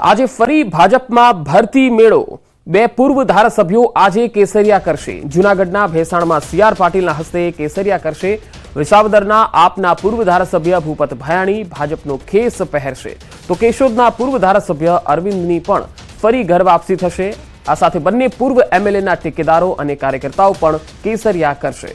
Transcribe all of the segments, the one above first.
આજે ફરી ભાજપમાં ભરતી મેળો. બે પૂર્વ ધારાસભ્યો આજે કેસરિયા કરશે. જૂનાગઢના ભેસાણમાં સી આર પાટીલના હસ્તે કેસરિયા કરશે. વિસાવદરના આપના પૂર્વ ધારાસભ્ય ભૂપત ભયાણી ભાજપનો ખેસ પહેરશે. તો કેશોદના પૂર્વ ધારાસભ્ય અરવિંદની પણ ફરી ઘર વાપસી થશે. આ સાથે બંને પૂર્વ એમએલએના ટેકેદારો અને કાર્યકર્તાઓ પણ કેસરિયા કરશે.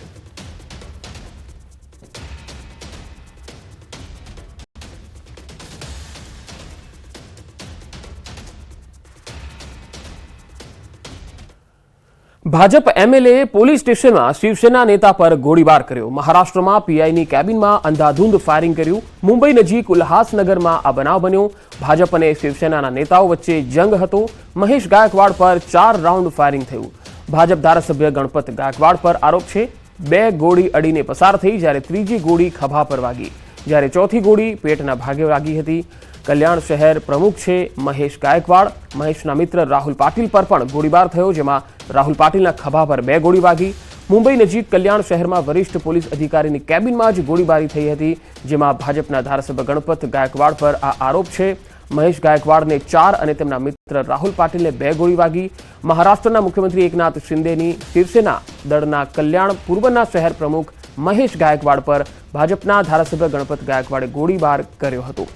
ભાજપ એમએલએ પોલીસ સ્ટેશનમાં શિવસેના નેતા પર ગોળીબાર કર્યો. મહારાષ્ટ્રમાં પીઆઈની કેબિનમાં અંધાધૂંધ ફાયરિંગ કર્યું. મુંબઈ નજીક ઉલ્હાસનગરમાં આ બનાવ બન્યો. ભાજપ અને શિવસેનાના નેતાઓ વચ્ચે જંગ હતો. મહેશ ગાયકવાડ પર ચાર રાઉન્ડ ફાયરિંગ થયું. ભાજપ ધારાસભ્ય ગણપત ગાયકવાડ પર આરોપ છે, બે ગોળી અડીને પસાર થઈ જ્યારે ત્રીજી ગોળી ખભા પર વાગી. જ્યારે ચોથી ગોળી પેટના ભાગે વાગી હતી. કલ્યાણ શહેર પ્રમુખ છે મહેશ ગાયકવાડ. મહેશના મિત્ર રાહુલ પાટીલ પર પણ ગોળીબાર થયો, જેમાં રાહુલ પાટીલના ખભા પર બે ગોળી વાગી. મુંબઈ નજીક કલ્યાણ શહેરમાં વરિષ્ઠ પોલીસ અધિકારીની કેબિનમાં જ ગોળીબારી થઈ હતી, જેમાં ભાજપના ધારાસભ્ય ગણપત ગાયકવાડ પર આ આરોપ છે. મહેશ ગાયકવાડને ચાર અને તેમના મિત્ર રાહુલ પાટીલને બે ગોળી વાગી. મહારાષ્ટ્રના મુખ્યમંત્રી એકનાથ શિંદેની શિવસેના દળના કલ્યાણ પૂર્વના શહેર પ્રમુખ મહેશ ગાયકવાડ પર ભાજપના ધારાસભ્ય ગણપત ગાયકવાડે ગોળીબાર કર્યો હતો.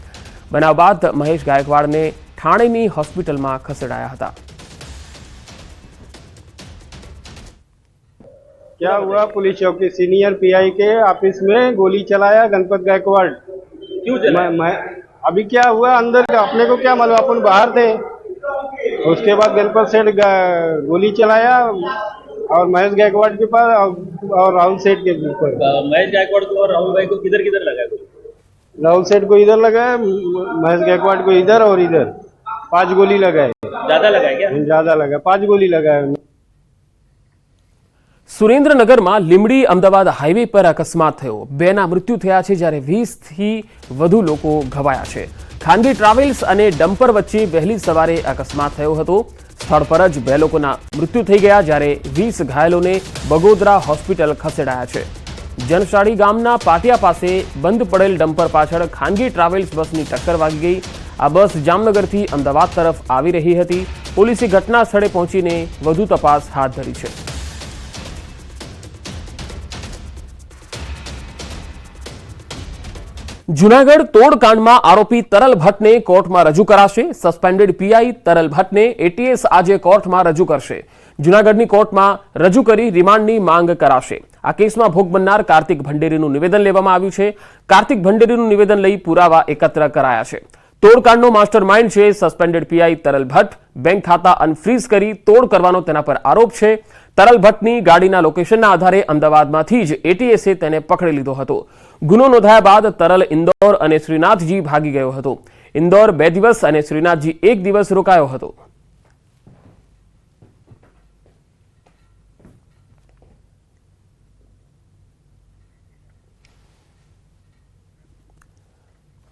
બનાવ બાદ મહેશ ગાયકવાડને ઠાણેની હોસ્પિટલમાં ખસેડાયા હતા क्या हुआ पुलिस चौकी सीनियर पीआई के ऑफिस में गोली चलाया गणपत गायकवाड़ क्यों चला मैं, मैं अभी क्या हुआ अंदर का अपने को क्या मालूम अपन बाहर थे उसके बाद गणपत सेठ गा- गोली चलाया और महेश गायकवाड़ के पास और- और राहुल सेठ के ऊपर अ, महेश गायकवाड़ को और राहुल भाई को किधर किधर लगा है गोली? राहुल सेठ को इधर लगा है, महेश गायकवाड़ को इधर और इधर पांच गोली लगा है ज्यादा लगा है क्या ज्यादा लगा पांच गोली लगा है સુરેન્દ્રનગરમાં લીમડી અમદાવાદ હાઈવે પર અકસ્માત થયો બેના મૃત્યુ થયા છે જ્યારે વીસથી વધુ લોકો ઘવાયા છે ખાનગી ટ્રાવેલ્સ અને ડમ્પર વચ્ચે વહેલી સવારે અકસ્માત થયો હતો સ્થળ પર જ બે લોકોના મૃત્યુ થઈ ગયા જ્યારે વીસ ઘાયલોને બગોદરા હોસ્પિટલ ખસેડાયા છે જનશાળી ગામના પાટિયા પાસે બંધ પડેલ ડમ્પર પાછળ ખાનગી ટ્રાવેલ્સ બસની ટક્કર વાગી ગઈ. આ બસ જામનગરથી અમદાવાદ તરફ આવી રહી હતી. પોલીસે ઘટના સ્થળે પહોંચીને વધુ તપાસ હાથ ધરી છે. જુનાગઢ તોડકાંડમાં આરોપી તરલ ભટ્ટને કોર્ટમાં રજૂ કરાશે. સસ્પેન્ડેડ પીઆઈ તરલ ભટ્ટને એટીએસ આજે કોર્ટમાં રજૂ કરશે. જુનાગઢની કોર્ટમાં રજૂ કરી રિમાન્ડની માંગ કરાશે. આ કેસમાં ભોગ બનનાર કાર્તિક ભંડેરીનું નિવેદન લેવામાં આવ્યું છે. કાર્તિક ભંડેરીનું નિવેદન લઈ પુરાવા એકત્ર કરાયા છે. તોડકાંડનો માસ્ટર માઇન્ડ છે. Suspended PI Taral Bhatt. Bank ખાતા અનફ્રીઝ કરી તોડ કરવાનો તેના પર આરોપ છે. તરલ ભટ્ટની ગાડીના લોકેશનના આધારે અમદાવાદમાંથી જ એટીએસે તેને પકડી લીધો હતો. ગુનો નોંધાયા બાદ તરલ ઇન્દોર અને શ્રીનાથજી ભાગી ગયો હતો. ઇન્દોર બે દિવસ અને શ્રીનાથજી એક દિવસ રોકાયો હતો.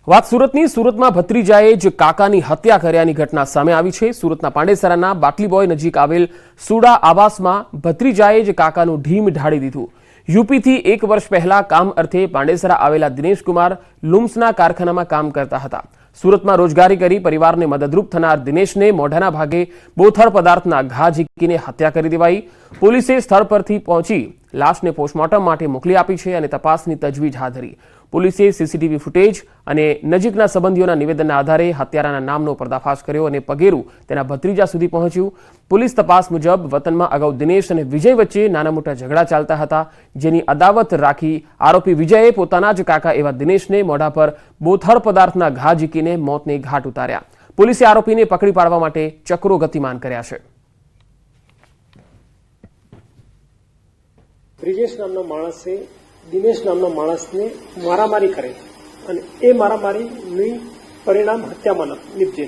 વાત સુરતની, સુરતમાં ભત્રીજાએ જ કાકાની હત્યા કર્યાની ઘટના સામે આવી છે. સુરતના પાંડેસરાના બાટલી બોય નજીક આવેલ સુડા આવાસમાં ભત્રીજાએ જ કાકાનું ઢીમ ઢાળી દીધું. યુપીથી એક વર્ષ પહેલા કામ અર્થે પાંડેસરા આવેલા દિનેશકુમાર લુમ્સના કારખાનામાં કામ કરતા હતા. સુરતમાં રોજગારી કરી પરિવારને મદદરૂપ થનાર દિનેશને મોઢાના ભાગે બોથળ પદાર્થના ઘા ઝીકીને હત્યા કરી દેવાઈ. પોલીસે સ્થળ પરથી પહોંચી લાશને પોસ્ટમોર્ટમ માટે મોકલી આપી છે અને તપાસની તજવીજ હાથ ધરી. પોલીસે સીસીટીવી ફૂટેજ અને નજીકના સંબંધીઓના નિવેદનના આધારે હત્યારાના નામનો પર્દાફાશ કર્યો અને પગેરું તેના ભત્રીજા સુધી પહોંચ્યું. પોલીસ તપાસ મુજબ વતનમાં અગાઉ દિનેશ અને વિજય વચ્ચે નાના મોટા ઝઘડા ચાલતા હતા, જેની અદાવત રાખી આરોપી વિજયે પોતાના જ કાકા એવા દિનેશને મોઢા પર બોથર પદાર્થના ઘા ઝીકીને મોતને ઘાટ ઉતાર્યા. પોલીસે આરોપીને પકડી પાડવા માટે ચક્રો ગતિમાન કર્યા છે. બ્રિજેશ નામનો માણસે દિનેશ નામના માણસને મારામારી કરે અને એ મારામારીની પરિણામ હત્યામાં નીપજે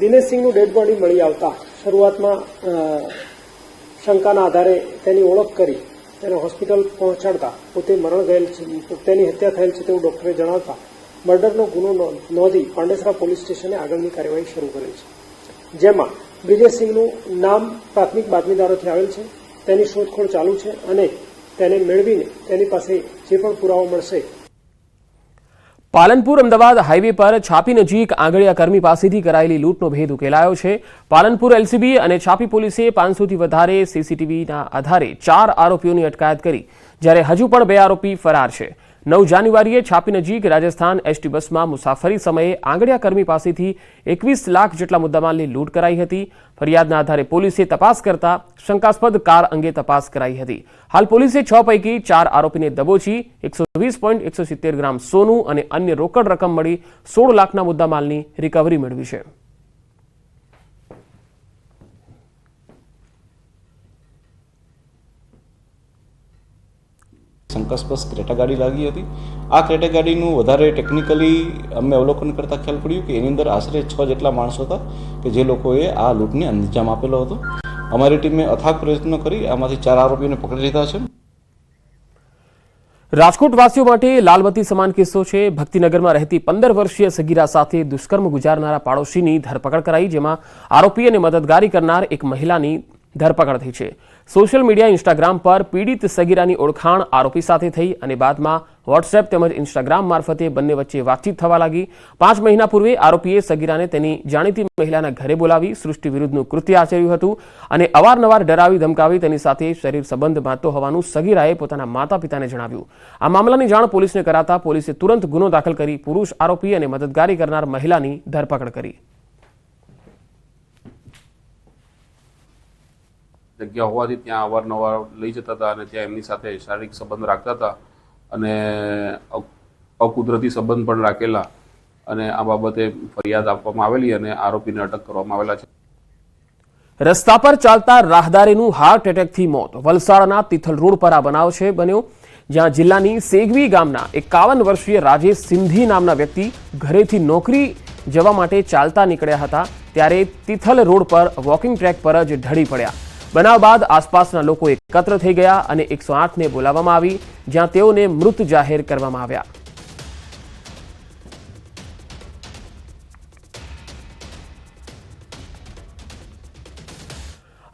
દિનેશસિંહનું ડેડ બોડી મળી આવતા શરૂઆતમાં શંકાના આધારે તેની ઓળખ કરી તેને હોસ્પિટલ પહોંચાડતા પોતે મરણ ગયેલ છે. તેની હત્યા થયેલ છે તેવું ડોક્ટરે જણાવતા મર્ડરનો ગુનો નોંધી પાંડેસરા પોલીસ સ્ટેશને આગળની કાર્યવાહી શરૂ કરેલ છે. જેમાં બ્રિજેશસિંહનું નામ પ્રાથમિક બાતમીદારોથી આવેલ છે. તેની શોધખોળ ચાલુ છે અને તેને મેળવીને તેની પાસે જે પણ પુરાવો મળશે. પાલનપુર અમદાવાદ હાઈવે પર છાપી નજીક આંગળીયા કર્મી પાસેથી કરાયેલી લૂંટનો ભેદ ઉકેલાયો છે. પાલનપુર એલસીબી અને છાપી પોલીસે પાંચસોથી વધારે સીસીટીવીના આધારે ચાર આરોપીઓની અટકાયત કરી, જ્યારે હજુ પણ બે આરોપી ફરાર છે. નવ જાન્યુઆરીએ છાપી નજીક રાજસ્થાન એસટી બસમાં મુસાફરી સમયે આંગળિયાકર્મી પાસેથી એકવીસ લાખ જેટલા મુદ્દામાલની લૂંટ કરાઈ હતી. ફરિયાદના આધારે પોલીસે તપાસ કરતા શંકાસ્પદ કાર અંગે તપાસ કરાઈ હતી. હાલ પોલીસે છ પૈકી ચાર આરોપીને દબોચી, એકસો વીસ પોઈન્ટ એકસો સિત્તેર ગ્રામ સોનું અને અન્ય રોકડ રકમ મળી સોળ લાખના મુદ્દામાલની રિકવરી મેળવી છે. શંકાસ્પદ ક્રેટા ગાડી લાગી હતી. આ ક્રેટા ગાડીનું વધારે ટેકનિકલી અમે અવલોકન કરતાં ખ્યાલ પડ્યું કે એની અંદર આશરે છ જેટલા માણસો હતા કે જે લોકોએ આ લૂંટને અંજામ આપેલો હતો. અમારી ટીમે અથાગ પ્રયત્નો કરી, આમાંથી ચાર આરોપીઓને પકડી લીધા છે. રાજકોટ વાસીઓ માટે લાલબત્તી સમાન કિસ્સો છે. ભક્તિનગરમાં રહેતી પંદર વર્ષીય સગીરા સાથે દુષ્કર્મ ગુજારનારા પાડોશીની ધરપકડ કરાઈ, જેમાં આરોપી અને મદદગારી કરનાર એક મહિલાની ધરપકડ થઈ છે. સોશિયલ મીડિયા ઇન્સ્ટાગ્રામ પર પીડિત સગીરાની ઓળખાણ આરોપી સાથે થઈ અને બાદમાં વોટ્સએપ તેમજ ઇન્સ્ટાગ્રામ મારફતે બંને વચ્ચે વાતચીત થવા લાગી. પાંચ મહિના પૂર્વે આરોપીએ સગીરાને તેની જાણીતી મહિલાના ઘરે બોલાવી સૃષ્ટિ વિરુદ્ધનું કૃત્ય આચર્યું હતું અને અવારનવાર ડરાવી ધમકાવી તેની સાથે શરીર સંબંધ બાંધતો હોવાનું સગીરાએ પોતાના માતા પિતાને જણાવ્યું. આ મામલાની જાણ પોલીસને કરાતા પોલીસે તુરંત ગુનો દાખલ કરી પુરુષ આરોપી અને મદદગારી કરનાર મહિલાની ધરપકડ કરી. જગ્યા હોવાથી ત્યાં અવારનવાર લઈ જતા હતા અને ત્યાં એમની સાથે શારીરિક સંબંધ રાખતા હતા અને અકુદરતી સંબંધ પણ રાખેલા અને આ બાબતે ફરિયાદ આપવામાં આવેલી અને આરોપીને અટક કરવામાં આવેલા છે. રસ્તા પર ચાલતા રાહદારીનું હાર્ટ એટેકથી મોત. વલસાડના તિથલ રોડ પર આ બનાવ છે બન્યો, જ્યાં જિલ્લાની સેગવી ગામના એકાવન વર્ષીય રાજેશ સિંધી નામના વ્યક્તિ ઘરેથી નોકરી જવા માટે ચાલતા નીકળ્યા હતા, ત્યારે તિથલ રોડ પર વોકિંગ ટ્રેક પર જ ઢળી પડ્યા. બનાવ બાદ આસપાસના લોકો એકત્ર થઈ ગયા અને એકસો આઠને બોલાવવામાં આવી, જ્યાં તેઓને મૃત જાહેર કરવામાં આવ્યા.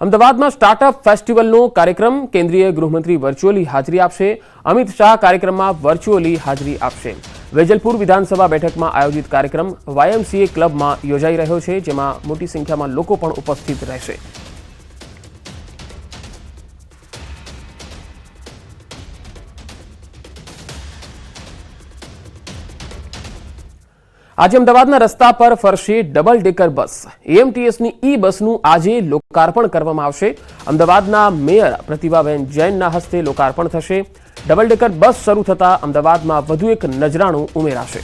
અમદાવાદમાં સ્ટાર્ટઅપ ફેસ્ટિવલનો કાર્યક્રમ કેન્દ્રીય ગૃહમંત્રી વર્ચ્યુઅલી હાજરી આપશે. અમિત શાહ કાર્યક્રમમાં વર્ચ્યુઅલી હાજરી આપશે. વેજલપુર વિધાનસભા બેઠકમાં આયોજિત કાર્યક્રમ વાયએમસીએ ક્લબમાં યોજાઈ રહ્યો છે, જેમાં મોટી સંખ્યામાં લોકો પણ ઉપસ્થિત રહેશે. આજે અમદાવાદના રસ્તા પર ફરશે ડબલ ડેકર બસ. એએમટીએસની ઈ બસનું આજે લોકાર્પણ કરવામાં આવશે. અમદાવાદના મેયર પ્રતિભાબેન જૈનના હસ્તે લોકાર્પણ થશે. ડબલ ડેકર બસ શરૂ થતાં અમદાવાદમાં વધુ એક નજરાણું ઉમેરાશે.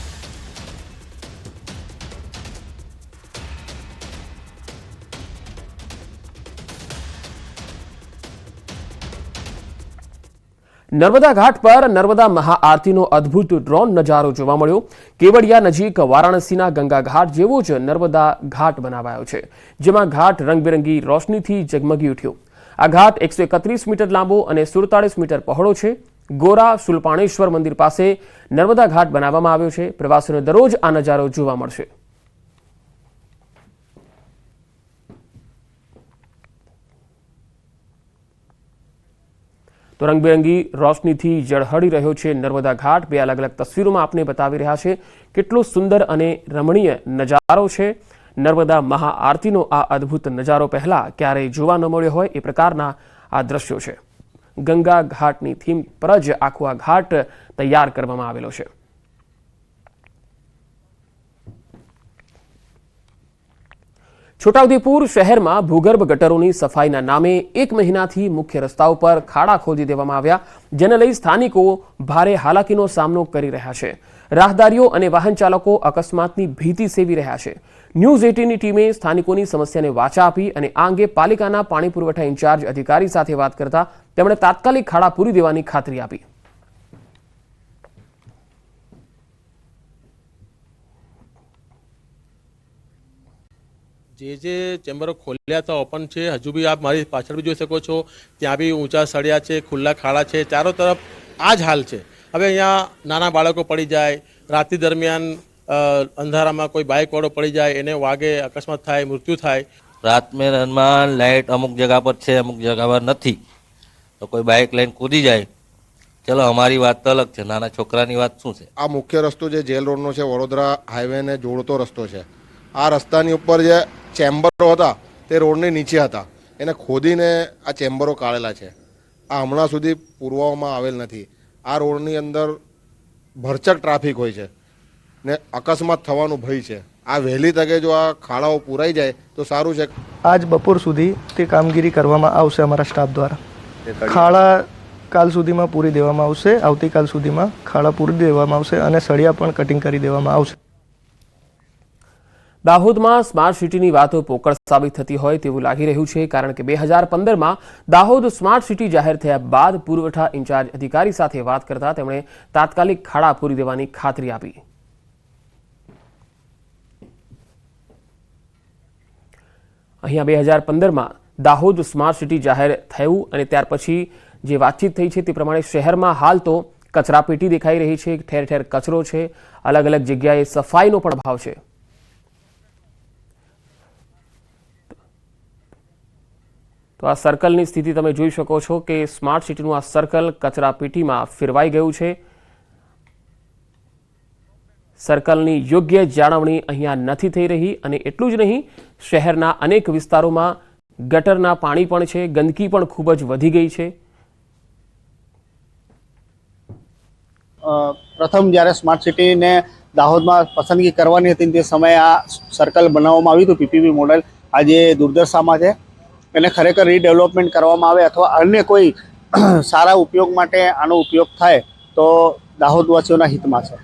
નર્મદા ઘાટ પર નર્મદા મહાઆરતીનો અદ્ભુત ડ્રોન નજારો જોવા મળ્યો. કેવડિયા નજીક વારાણસીના ગંગા ઘાટ જેવો જ નર્મદા ઘાટ બનાવાયો છે, જેમાં ઘાટ રંગબેરંગી રોશનીથી ઝગમગી ઉઠ્યો. આ ઘાટ એકસો એકત્રીસ મીટર લાંબો અને સુડતાળીસ મીટર પહોળો છે. ગોરા શુલપાણેશ્વર મંદિર પાસે નર્મદા ઘાટ બનાવવામાં આવ્યો છે. પ્રવાસીઓને દરરોજ આ નજારો જોવા મળશે. તો રંગબેરંગી રોશનીથી ઝળહળી રહ્યો છે નર્મદા ઘાટ. બે અલગ અલગ તસવીરોમાં આપને બતાવી રહ્યા છે કેટલો સુંદર અને રમણીય નજારો છે. નર્મદા મહાઆરતીનો આ અદ્ભુત નજારો પહેલાં ક્યારેય જોવા ન મળ્યો હોય એ પ્રકારના આ દ્રશ્યો છે. ગંગા ઘાટની થીમ પર જ આખો આ ઘાટ તૈયાર કરવામાં આવેલો છે. છોટાઉદેપુર શહેરમાં ભૂગર્ભ ગટરોની સફાઈના નામે એક મહિનાથી મુખ્ય રસ્તાઓ પર ખાડા ખોદી દેવામાં આવ્યા, જેને લઈ સ્થાનિકો ભારે હાલાકીનો સામનો કરી રહ્યા છે. રાહદારીઓ અને વાહન ચાલકો અકસ્માતની ભીતિ સેવી રહ્યા છે. ન્યૂઝ એટીનની ટીમે સ્થાનિકોની સમસ્યાને વાચા આપી અને આ અંગે પાલિકાના પાણી પુરવઠા ઇન્ચાર્જ અધિકારી સાથે વાત કરતા તેમણે તાત્કાલિક ખાડા પૂરી દેવાની ખાતરી આપી. જે જે ચેમ્બરો ખોલ્યા હતા ઓપન છે હજુ બી આપ મારી પાછળ બી જોઈ શકો છો ત્યાં બી ઊંચા સળિયા છે ખુલ્લા ખાડા છે ચારો તરફ આ જ હાલ છે. હવે અહીંયા નાના બાળકો પડી જાય રાત્રિ દરમિયાન અંધારામાં કોઈ બાઇકવાળો પડી જાય એને વાગે અકસ્માત થાય મૃત્યુ થાય. રાત મેં લાઇટ અમુક જગા પર છે અમુક જગા પર નથી. તો કોઈ બાઇક લઈને કૂદી જાય. ચલો અમારી વાત તો અલગ છે. નાના છોકરાની વાત શું છે? આ મુખ્ય રસ્તો જે જેલ રોડનો છે વડોદરા હાઈવેને જોડતો રસ્તો છે. આ રસ્તાની ઉપર જે ચેમ્બરો હતા તે રોડની નીચે હતા. એને ખોદીને આ ચેમ્બરો કાઢેલા છે. આ હમણાં સુધી પૂરવામાં આવેલ નથી. આ રોડની અંદર ભરચક ટ્રાફિક હોય છે ને અકસ્માત થવાનું ભય છે. આ વહેલી તકે જો આ ખાડાઓ પૂરાઈ જાય તો સારું છે. આજ બપોર સુધી તે કામગીરી કરવામાં આવશે અમારા સ્ટાફ દ્વારા. ખાડા કાલ સુધીમાં પૂરી દેવામાં આવશે આવતીકાલ સુધીમાં ખાડા પૂરી દેવામાં આવશે અને સળિયા પણ કટિંગ કરી દેવામાં આવશે. દાહોદમાં સ્માર્ટ સિટીની વાતો પોકળ સાબિત થતી હોય તેવું લાગી રહ્યું છે, કારણ કે બે હજાર પંદરમાં દાહોદ સ્માર્ટ સિટી જાહેર થયા બાદ પુરવઠા ઇન્ચાર્જ અધિકારી સાથે વાત કરતા તેમણે તાત્કાલિક ખાડા પૂરી દેવાની ખાતરી આપી. અહીંયા બે હજાર પંદરમાં દાહોદ સ્માર્ટ સિટી જાહેર થયું અને ત્યાર પછી જે વાતચીત થઈ છે તે પ્રમાણે શહેરમાં હાલ તો કચરાપેટી દેખાઈ રહી છે ઠેર ઠેર કચરો છે અલગ અલગ જગ્યાએ સફાઈનો પણ અભાવ છે. તો આ સર્કલની સ્થિતિ તમે જોઈ શકો છો કે સ્માર્ટ સિટીનું આ સર્કલ કચરાપેટીમાં ફેરવાઈ ગયું છે. સર્કલની યોગ્ય જાળવણી અહીંયા નથી થઈ રહી અને એટલું જ નહીં, શહેરના અનેક વિસ્તારોમાં ગટરના પાણી પણ છે, ગંદકી પણ ખૂબ જ વધી ગઈ છે. પ્રથમ જ્યારે સ્માર્ટ સિટીને દાહોદમાં પસંદગી કરવાની હતી તે સમયે આ સર્કલ બનાવવામાં આવ્યું હતું પીપીપી મોડેલ આજે દુર્દશામાં છે. એને ખરેખર રીડેવલપમેન્ટ કરવામાં આવે અથવા અન્ય કોઈ સારા ઉપયોગ માટે આનો ઉપયોગ થાય, તો દાહોદવાસીઓના હિતમાં છે.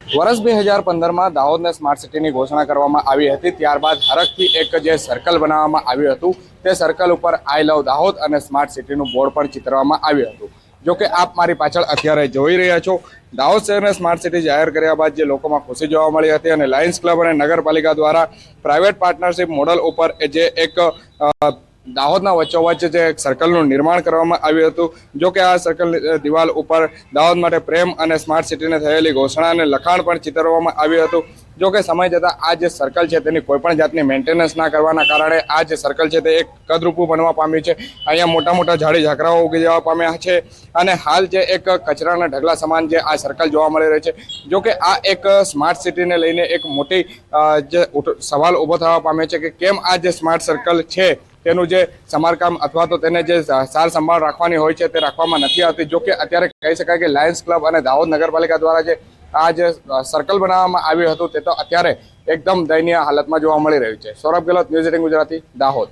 વર્ષ બે હજાર પંદરમાં દાહોદને સ્માર્ટ સિટીની ઘોષણા કરવામાં આવી હતી. ત્યારબાદ હરખથી એક જે સર્કલ બનાવવામાં આવ્યું હતું, તે સર્કલ ઉપર આઈ લવ દાહોદ અને સ્માર્ટ સિટીનું બોર્ડ પણ ચિતરવામાં આવ્યું હતું. જોકે આપ મારી પાછળ અત્યારે જોઈ રહ્યા છો, દાહોદ શહેરને સ્માર્ટ સિટી જાહેર કર્યા બાદ જે લોકોમાં ખુશી જોવા મળી હતી અને લાયન્સ ક્લબ અને નગરપાલિકા દ્વારા પ્રાઇવેટ પાર્ટનરશિપ મોડલ ઉપર જે એક દાહોદના વચ્ચોવચ્ચ જે સર્કલનું નિર્માણ કરવામાં આવ્યું હતું, જો કે આ સર્કલ દિવાલ ઉપર દાહોદ માટે પ્રેમ અને સ્માર્ટ સિટીને થયેલી ઘોષણા અને લખાણ પણ ચિતરવામાં આવ્યું હતું. જો કે સમય જતાં આ જે સર્કલ છે તેની કોઈપણ જાતની મેન્ટેનન્સ ના કરવાના કારણે આ જે સર્કલ છે તે એક કદરૂપું બનવા પામ્યું છે. અહીંયા મોટા મોટા ઝાડી ઝાકરાઓ ઉગી જવા પામ્યા છે અને હાલ જે એક કચરાના ઢગલા સમાન જે આ સર્કલ જોવા મળી રહી છે. જો કે આ એક સ્માર્ટ સિટીને લઈને એક મોટી જે સવાલ ઊભો થવા પામે છે કે કેમ આ જે સ્માર્ટ સર્કલ છે તેનું જે સમારકામ અથવા તો તેને જે સાર સંભાળ રાખવાની હોય છે તે રાખવામાં નથી આવતી. જો કે અત્યારે કહી શકાય કે લાયન્સ ક્લબ અને દાહોદ નગરપાલિકા દ્વારા જે આ જે સર્કલ બનાવવામાં આવ્યું હતું તે તો અત્યારે એકદમ દયનીય હાલતમાં જોવા મળી રહ્યું છે. Saurabh Gehlot news eighteen Gujarati, Dahod.